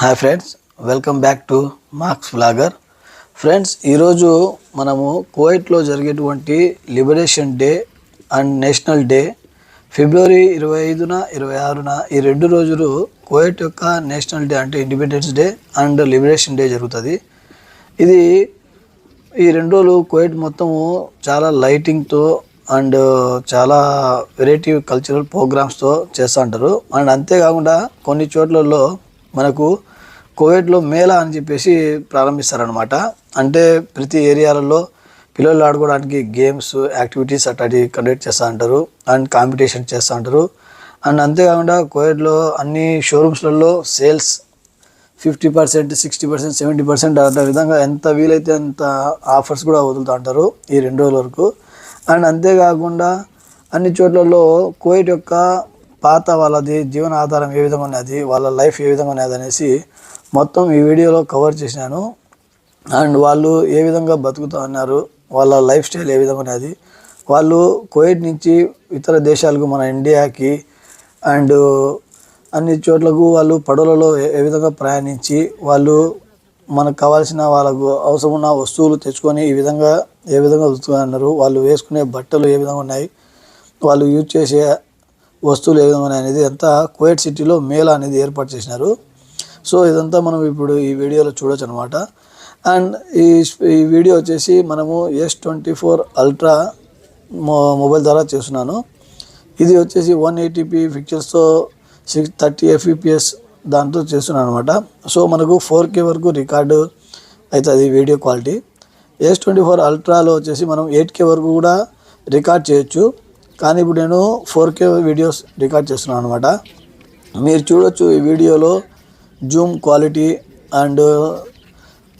Hi friends welcome back to Marks vlogger friends ఈరోజు మనము కువైట్లో జరిగేటువంటి liberation day and national day February ఇరవై ఐదున ఇరవై ఆరున ఈ రెండు రోజులు కువైట్ యొక్క నేషనల్ డే అంటే independence day and liberation day జరుగుతుంది. ఇది ఈ రెండు రోజులు కువైట్ మొత్తము చాలా లైటింగ్తో అండ్ చాలా వెరైటీ కల్చరల్ ప్రోగ్రామ్స్తో చేస్తూ ఉంటారు. అండ్ అంతేకాకుండా కొన్ని చోట్లలో మనకు కోవిడ్లో మేళా అని చెప్పేసి ప్రారంభిస్తారనమాట అంటే ప్రతి ఏరియాలలో పిల్లలు ఆడుకోవడానికి గేమ్స్ యాక్టివిటీస్ అట్లాంటివి కండక్ట్ చేస్తూ ఉంటారు. అండ్ కాంపిటీషన్ చేస్తూ ఉంటారు. అండ్ అంతేకాకుండా కోవిడ్లో అన్ని షోరూమ్స్లలో sales fifty percent sixty percent seventy percent అట్లా విధంగా ఎంత వీలైతే అంత ఆఫర్స్ కూడా వదులుతూ ఉంటారు ఈ రెండు రోజుల వరకు. అండ్ అంతేకాకుండా అన్ని చోట్లలో కోవిడ్ యొక్క పాత వాళ్ళది జీవన ఆధారం ఏ విధంగా ఉన్నది వాళ్ళ లైఫ్ ఏ విధంగా ఉన్నది అనేసి మొత్తం ఈ వీడియోలో కవర్ చేసినాను. అండ్ వాళ్ళు ఏ విధంగా బతుకుతూ ఉన్నారు వాళ్ళ లైఫ్ స్టైల్ ఏ విధంగా ఉన్నది వాళ్ళు కోవిడ్ నుంచి ఇతర దేశాలకు మన ఇండియాకి అండ్ అన్ని చోట్లకు వాళ్ళు పడవలలో ఏ- విధంగా ప్రయాణించి వాళ్ళు మనకు కావాల్సిన వాళ్ళకు అవసరం ఉన్న వస్తువులు తెచ్చుకొని ఈ విధంగా ఏ విధంగా ఉతుకుతున్నారు వాళ్ళు వేసుకునే బట్టలు ఏ విధంగా ఉన్నాయి వాళ్ళు యూజ్ చేసే వస్తువులు ఏ విధంగా అనేది అంతా కువైట్ సిటీలో మేళా అనేది ఏర్పాటు చేసినారు. సో ఇదంతా మనం ఇప్పుడు ఈ వీడియోలో చూడొచ్చు అనమాట అండ్ ఈ ఈ వీడియో వచ్చేసి మనము S twenty four ultra mobile ద్వారా చేస్తున్నాను. ఇది వచ్చేసి వన్ ఎయిటీపీ పిక్చర్స్తో సిక్స్ థర్టీ ఎఫ్ఈపిఎస్ దాంతో చేస్తున్నాను అనమాట సో మనకు ఫోర్ కే వరకు రికార్డు అవుతుంది video quality. S twenty four అల్ట్రాలో వచ్చేసి మనం ఎయిట్ కే వరకు కూడా రికార్డ్ చేయొచ్చు. కానీ ఇప్పుడు నేను ఫోర్ కే వీడియోస్ రికార్డ్ చేస్తున్నాను అనమాట మీరు చూడొచ్చు ఈ వీడియోలో zoom quality and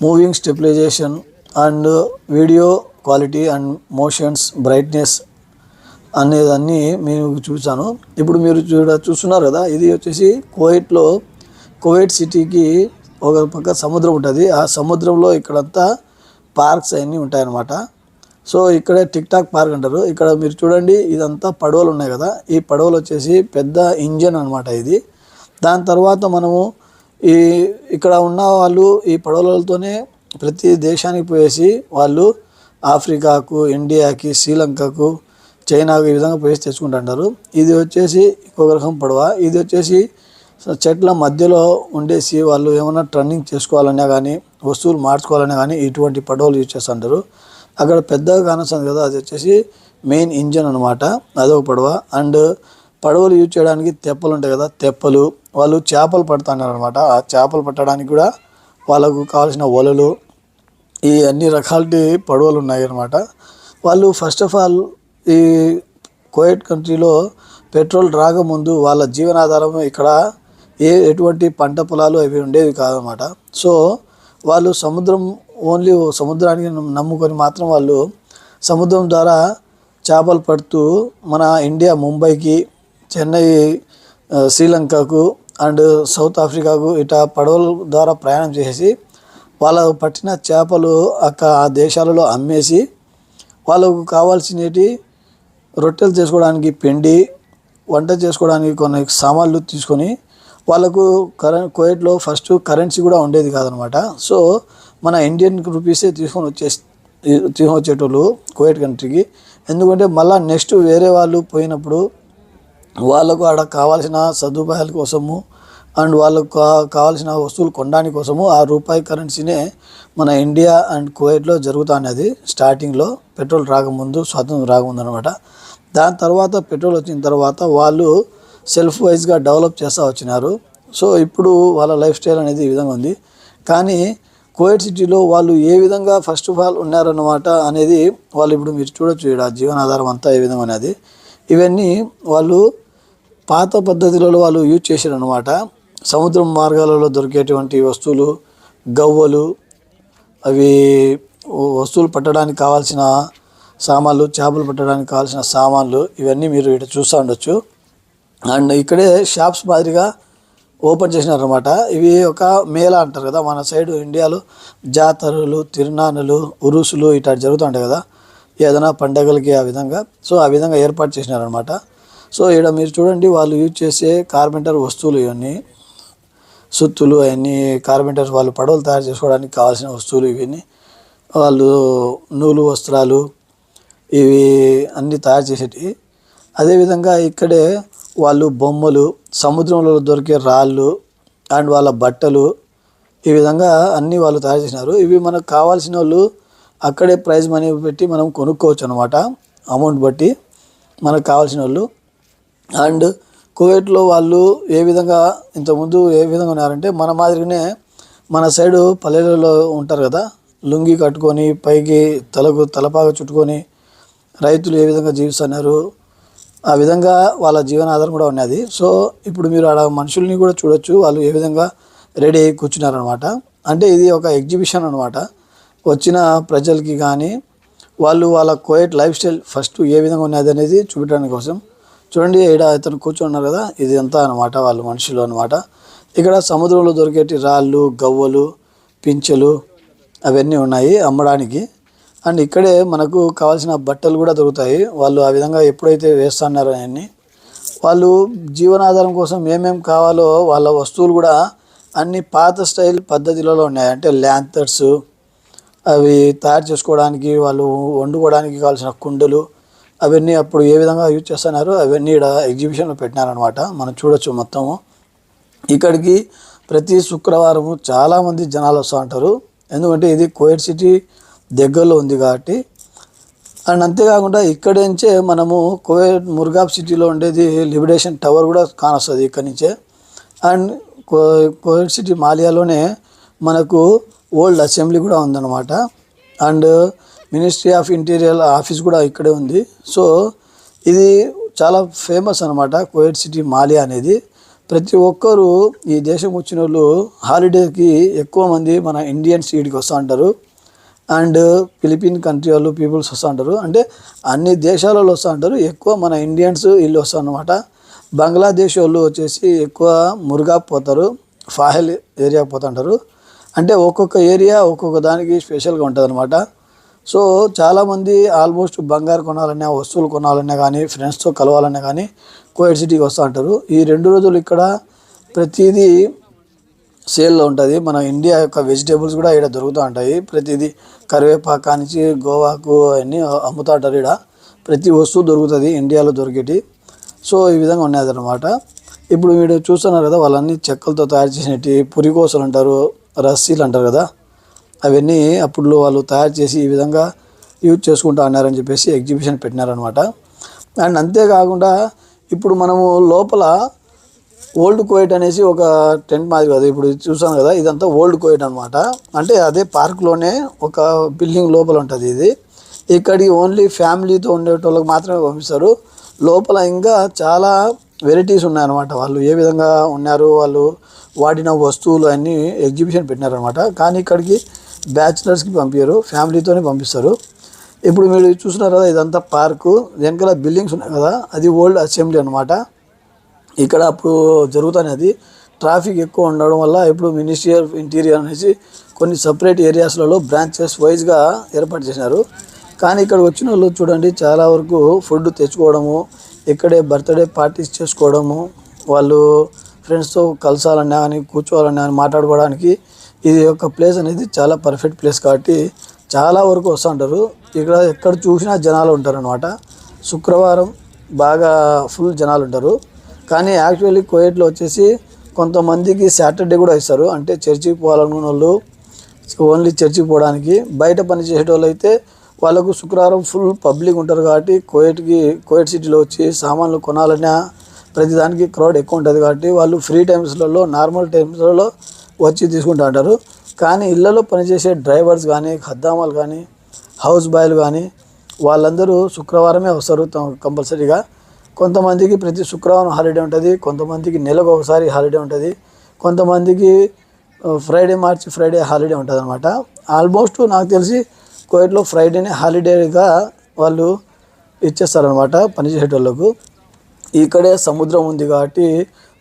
moving stabilisation and video quality and motions brightness అనేదన్నీ నేను చూశాను ఇప్పుడు మీరు చూడ చూస్తున్నారు కదా ఇది వచ్చేసి కోవైట్లో కోవైట్ సిటీకి ఒక పక్క సముద్రం ఉంటుంది. ఆ సముద్రంలో ఇక్కడంతా పార్క్స్ అన్నీ ఉంటాయన్నమాట. సో ఇక్కడే టిక్ టాక్ పార్క్ అంటారు. ఇక్కడ మీరు చూడండి ఇదంతా పడవలు ఉన్నాయి కదా. ఈ పడవలు వచ్చేసి పెద్ద ఇంజన్ అన్నమాట ఇది. దాని తర్వాత మనము ఈ ఇక్కడ ఉన్న వాళ్ళు ఈ పడవలతోనే ప్రతి దేశానికి పోయేసి వాళ్ళు ఆఫ్రికాకు ఇండియాకి శ్రీలంకకు చైనాకు ఈ విధంగా పోయేసి తెచ్చుకుంటుంటారు. ఇది వచ్చేసి ఇంకొక రకం పడవ. ఇది వచ్చేసి చెట్ల మధ్యలో ఉండేసి వాళ్ళు ఏమైనా ట్రన్నింగ్ చేసుకోవాలన్నా కానీ వస్తువులు మార్చుకోవాలని కానీ ఇటువంటి పడవలు యూజ్ చేస్తుంటారు అక్కడ పెద్దగా కానొస్తుంది కదా అది వచ్చేసి మెయిన్ ఇంజన్ అనమాట అదొక పడవ. అండ్ పడవలు యూజ్ చేయడానికి తెప్పలు ఉంటాయి కదా తెప్పలు. వాళ్ళు చేపలు పడుతున్నారు అనమాట ఆ చేపలు పట్టడానికి కూడా వాళ్ళకు కావాల్సిన వలలు ఈ అన్ని రకాల పడవలు ఉన్నాయి అనమాట వాళ్ళు ఫస్ట్ ఆఫ్ ఆల్ ఈ కోయట్ కంట్రీలో పెట్రోల్ రాకముందు వాళ్ళ జీవనాధారం ఇక్కడ ఏ ఎటువంటి పంట పొలాలు అవి ఉండేవి కాదనమాట సో వాళ్ళు సముద్రం ఓన్లీ సముద్రానికి నమ్ముకొని మాత్రం వాళ్ళు సముద్రం ద్వారా చేపలు పడుతూ మన ఇండియా ముంబైకి చెన్నై శ్రీలంకకు అండ్ సౌత్ ఆఫ్రికాకు ఇట్లా పడవల ద్వారా ప్రయాణం చేసి వాళ్ళ పట్టిన చేపలు అక్కడ ఆ దేశాలలో అమ్మేసి వాళ్ళకు కావాల్సినవి రొట్టెలు చేసుకోవడానికి పిండి వంట చేసుకోవడానికి కొన్ని సామాన్లు తీసుకొని వాళ్ళకు కరెంట్ కోయట్లో ఫస్ట్ కరెన్సీ కూడా ఉండేది కాదనమాట. సో మన ఇండియన్ రూపీసే తీసుకొని వచ్చేసి తీసుకొని వచ్చేటోళ్ళు కోయట్ కంట్రీకి ఎందుకంటే మళ్ళీ నెక్స్ట్ వేరే వాళ్ళు పోయినప్పుడు వాళ్ళకు ఆడ కావాల్సిన సదుపాయాల కోసము అండ్ వాళ్ళకు కావాల్సిన వస్తువులు కొనడానికి కోసము ఆ రూపాయి కరెన్సీనే మన ఇండియా అండ్ కువైట్లో జరుగుతున్నది స్టార్టింగ్లో పెట్రోల్ రాకముందు స్వాతంత్రం రాకముందు అనమాట దాని తర్వాత పెట్రోల్ వచ్చిన తర్వాత వాళ్ళు సెల్ఫ్ వైజ్గా డెవలప్ చేస్తూ వచ్చినారు. సో ఇప్పుడు వాళ్ళ లైఫ్ స్టైల్ అనేది ఈ విధంగా ఉంది. కానీ కోవిడ్ సిటీలో వాళ్ళు ఏ విధంగా ఫస్ట్ ఆఫ్ ఆల్ ఉన్నారన్నమాట అనేది వాళ్ళు ఇప్పుడు మీరు చూడొచ్చు. ఇక్కడ జీవనాధారం అంతా ఏ విధంగా అనేది ఇవన్నీ వాళ్ళు పాత పద్ధతులలో వాళ్ళు యూజ్ చేశారు అనమాట సముద్రం మార్గాలలో దొరికేటువంటి వస్తువులు గవ్వలు అవి వస్తువులు పట్టడానికి కావాల్సిన సామాన్లు చేపలు పట్టడానికి కావాల్సిన సామాన్లు ఇవన్నీ మీరు ఇక్కడ చూస్తూ ఉండొచ్చు. అండ్ ఇక్కడే షాప్స్ మాదిరిగా ఓపెన్ చేసినారనమాట ఇవి ఒక మేళా అంటారు కదా మన సైడ్ ఇండియాలో జాతరలు తిరునాళ్ళు ఉరుసులు ఇట్లా జరుగుతుంటాయి కదా. ఏదైనా పండగలకి ఆ విధంగా. సో ఆ విధంగా ఏర్పాటు చేసినారనమాట సో ఇక్కడ మీరు చూడండి వాళ్ళు యూజ్ చేసే కార్పెంటర్ వస్తువులు ఇవన్నీ. సుత్తులు అవన్నీ కార్పెంటర్స్ వాళ్ళు పడవలు తయారు చేసుకోవడానికి కావాల్సిన వస్తువులు ఇవన్నీ. వాళ్ళు నూలు వస్త్రాలు ఇవి అన్నీ తయారు చేసేటివి. అదేవిధంగా ఇక్కడే వాళ్ళు బొమ్మలు సముద్రంలో దొరికే రాళ్ళు అండ్ వాళ్ళ బట్టలు ఈ విధంగా అన్నీ వాళ్ళు తయారు చేసినారు. ఇవి మనకు కావాల్సిన వాళ్ళు అక్కడే ప్రైజ్ మనీ పెట్టి మనం కొనుక్కోవచ్చు అనమాట అమౌంట్ బట్టి మనకు కావాల్సిన వాళ్ళు అండ్ కువైట్లో వాళ్ళు ఏ విధంగా ఇంతకుముందు ఏ విధంగా ఉన్నారంటే మన మాదిరిగానే మన సైడు పల్లెలలో ఉంటారు కదా లుంగి కట్టుకొని పైకి తలకు తలపాగా చుట్టుకొని రైతులు ఏ విధంగా జీవిస్తున్నారు ఆ విధంగా వాళ్ళ జీవనాధారం కూడా ఉన్నది సో ఇప్పుడు మీరు ఆడ మనుషుల్ని కూడా చూడొచ్చు వాళ్ళు ఏ విధంగా రెడీ అయ్యి కూర్చున్నారనమాట అంటే ఇది ఒక ఎగ్జిబిషన్ అనమాట వచ్చిన ప్రజలకి కానీ వాళ్ళు వాళ్ళ కోయట్ లైఫ్ స్టైల్ ఫస్ట్ ఏ విధంగా ఉన్నది అనేది చూపించడానికి కోసం. చూడండి ఇక్కడ ఇతను కూర్చున్నారు కదా ఇది అంతా అనమాట వాళ్ళు మనుషులు అనమాట ఇక్కడ సముద్రంలో దొరికేటి రాళ్ళు గవ్వలు పించెలు అవన్నీ ఉన్నాయి అమ్మడానికి. అండ్ ఇక్కడే మనకు కావాల్సిన బట్టలు కూడా దొరుకుతాయి. వాళ్ళు ఆ విధంగా ఎప్పుడైతే వేస్తున్నారో అవన్నీ. వాళ్ళు జీవనాధారం కోసం ఏమేమి కావాలో వాళ్ళ వస్తువులు కూడా అన్ని పాత స్టైల్ పద్ధతిలో ఉన్నాయి. అంటే ల్యాంతర్స్ అవి తయారు చేసుకోవడానికి వాళ్ళు వండుకోవడానికి కావాల్సిన కుండలు అవన్నీ అప్పుడు ఏ విధంగా యూజ్ చేస్తున్నారు అవన్నీ ఇక్కడ ఎగ్జిబిషన్లో పెట్టినారనమాట మనం చూడొచ్చు మొత్తము. ఇక్కడికి ప్రతి శుక్రవారము చాలామంది జనాలు వస్తూ ఉంటారు. ఎందుకంటే ఇది కోయట్ సిటీ దగ్గరలో ఉంది కాబట్టి. అండ్ అంతేకాకుండా ఇక్కడి నుంచే మనము కోయట్ ముర్గాబ్ సిటీలో ఉండేది లిబిడేషన్ టవర్ కూడా కానొస్తుంది ఇక్కడి నుంచే. అండ్ కో సిటీ మాలియాలోనే మనకు ఓల్డ్ అసెంబ్లీ కూడా ఉందన్నమాట. And ministry of interior office కూడా ఇక్కడే ఉంది. సో ఇది చాలా ఫేమస్ అనమాట కోయట్ సిటీ మాలియా అనేది. ప్రతి ఒక్కరూ ఈ దేశం వచ్చిన వాళ్ళు హాలిడేకి ఎక్కువ మంది మన ఇండియన్స్ వీడికి వస్తూ ఉంటారు. అండ్ ఫిలిపిన్ కంట్రీ వాళ్ళు పీపుల్స్ వస్తూ ఉంటారు. అంటే అన్ని దేశాలలో వస్తూ ఉంటారు. ఎక్కువ మన ఇండియన్స్ వీళ్ళు వస్తారు అనమాట బంగ్లాదేశ్ వాళ్ళు వచ్చేసి ఎక్కువ మురుగా పోతారు. ఫాహెల్ ఏరియాకి పోతుంటారు అంటే ఒక్కొక్క ఏరియా ఒక్కొక్క దానికి స్పెషల్గా ఉంటుంది అనమాట సో చాలామంది ఆల్మోస్ట్ బంగారు కొనాలన్నా వస్తువులు కొనాలన్నా కానీ ఫ్రెండ్స్తో కలవాలన్నా కానీ కోయట్ సిటీకి వస్తూ ఉంటారు. ఈ రెండు రోజులు ఇక్కడ ప్రతిదీ సేల్లో ఉంటుంది. మన ఇండియా యొక్క వెజిటేబుల్స్ కూడా ఇక్కడ దొరుకుతూ ఉంటాయి. ప్రతిదీ కరివేపాకా నుంచి గోవాకు అన్నీ అమ్ముతూ ఉంటారు ఇక్కడ ప్రతి వస్తువు దొరుకుతుంది ఇండియాలో దొరికేటి. సో ఈ విధంగా ఉన్నది అనమాట ఇప్పుడు మీరు చూస్తున్నారు కదా వాళ్ళన్నీ చెక్కలతో తయారు చేసినట్టు పురికోసలు అంటారు రస్సీలు అంటారు కదా. అవన్నీ అప్పుడు వాళ్ళు తయారు చేసి ఈ విధంగా యూజ్ చేసుకుంటా అన్నారని చెప్పేసి ఎగ్జిబిషన్ పెట్టినారనమాట అండ్ అంతేకాకుండా ఇప్పుడు మనము లోపల ఓల్డ్ కోయిట్ అనేసి ఒక టెంట్ మాది కదా. ఇప్పుడు చూసాను కదా ఇదంతా ఓల్డ్ కోయిట్ అనమాట అంటే అదే పార్క్లోనే ఒక బిల్డింగ్ లోపల ఉంటుంది ఇది. ఇక్కడికి ఓన్లీ ఫ్యామిలీతో ఉండేటోళ్ళకి మాత్రమే పంపిస్తారు. లోపల ఇంకా చాలా వెరైటీస్ ఉన్నాయన్నమాట. వాళ్ళు ఏ విధంగా ఉన్నారు వాళ్ళు వాడిన వస్తువులు అన్నీ ఎగ్జిబిషన్ పెట్టినారనమాట కానీ ఇక్కడికి బ్యాచిలర్స్కి పంపించారు ఫ్యామిలీతోనే పంపిస్తారు. ఇప్పుడు మీరు చూస్తున్నారు కదా ఇదంతా పార్కు. వెనకాల బిల్డింగ్స్ ఉన్నాయి కదా అది ఓల్డ్ అసెంబ్లీ అనమాట ఇక్కడ అప్పుడు జరుగుతున్నది ట్రాఫిక్ ఎక్కువ ఉండడం వల్ల ఇప్పుడు మినిస్ట్రీ ఆఫ్ ఇంటీరియర్ అనేసి కొన్ని సపరేట్ ఏరియాస్లలో బ్రాంచెస్ వైజ్గా ఏర్పాటు చేసినారు కానీ ఇక్కడ వచ్చిన వాళ్ళు చూడండి చాలా వరకు ఫుడ్ తెచ్చుకోవడము ఇక్కడే బర్త్డే పార్టీస్ చేసుకోవడము వాళ్ళు ఫ్రెండ్స్తో కలసాలన్నా కానీ కూర్చోవాలన్నా కానీ మాట్లాడుకోవడానికి ఇది ఒక ప్లేస్ అనేది చాలా పర్ఫెక్ట్ ప్లేస్ కాబట్టి చాలా వరకు వస్తూ ఉంటారు. ఇక్కడ ఎక్కడ చూసినా జనాలు ఉంటారు అనమాట శుక్రవారం బాగా ఫుల్ జనాలు ఉంటారు. కానీ యాక్చువల్లీ కోయట్లో వచ్చేసి కొంతమందికి సాటర్డే కూడా ఇస్తారు. అంటే చర్చికి పోవాలనుకున్న వాళ్ళు ఓన్లీ చర్చికి పోవడానికి. బయట పని చేసేటోళ్ళు అయితే వాళ్ళకు శుక్రవారం ఫుల్ పబ్లిక్ ఉంటారు కాబట్టి కోయట్కి కోయట్ సిటీలో వచ్చి సామాన్లు కొనాలన్నా ప్రతిదానికి క్రౌడ్ ఎక్కువ ఉంటుంది కాబట్టి వాళ్ళు ఫ్రీ టైమ్స్లలో నార్మల్ టైమ్స్లలో వచ్చి తీసుకుంటూ ఉంటారు. కానీ ఇళ్ళలో పనిచేసే డ్రైవర్స్ కానీ ఖద్దామాలు కానీ హౌస్ బాయ్లు కానీ వాళ్ళందరూ శుక్రవారమే వస్తారు కంపల్సరీగా. కొంతమందికి ప్రతి శుక్రవారం హాలిడే ఉంటుంది కొంతమందికి నెలకు ఒకసారి హాలిడే ఉంటుంది కొంతమందికి ఫ్రైడే మార్చి ఫ్రైడే హాలిడే ఉంటుంది అనమాట ఆల్మోస్ట్ నాకు తెలిసి కోవిడ్లో ఫ్రైడేనే హాలిడేగా వాళ్ళు ఇచ్చేస్తారనమాట పనిచేసేటోళ్ళకు ఇక్కడే సముద్రం ఉంది కాబట్టి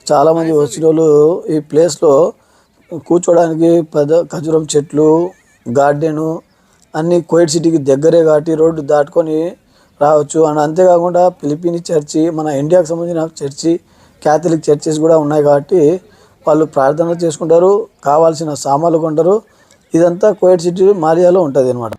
చాలామంది వచ్చిన వాళ్ళు ఈ ప్లేస్లో కూర్చోడానికి పెద్ద ఖజూరం చెట్లు గార్డెను అన్నీ కోయిట్ సిటీకి దగ్గరే కాబట్టి రోడ్డు దాటుకొని రావచ్చు. అండ్ అంతేకాకుండా ఫిలిపిని చర్చి మన ఇండియాకి సంబంధించిన చర్చి క్యాథలిక్ చర్చెస్ కూడా ఉన్నాయి కాబట్టి వాళ్ళు ప్రార్థన చేసుకుంటారు కావాల్సిన సామాన్లు కొంటారు. ఇదంతా కోయట్ సిటీ మారియాలో ఉంటుంది అనమాట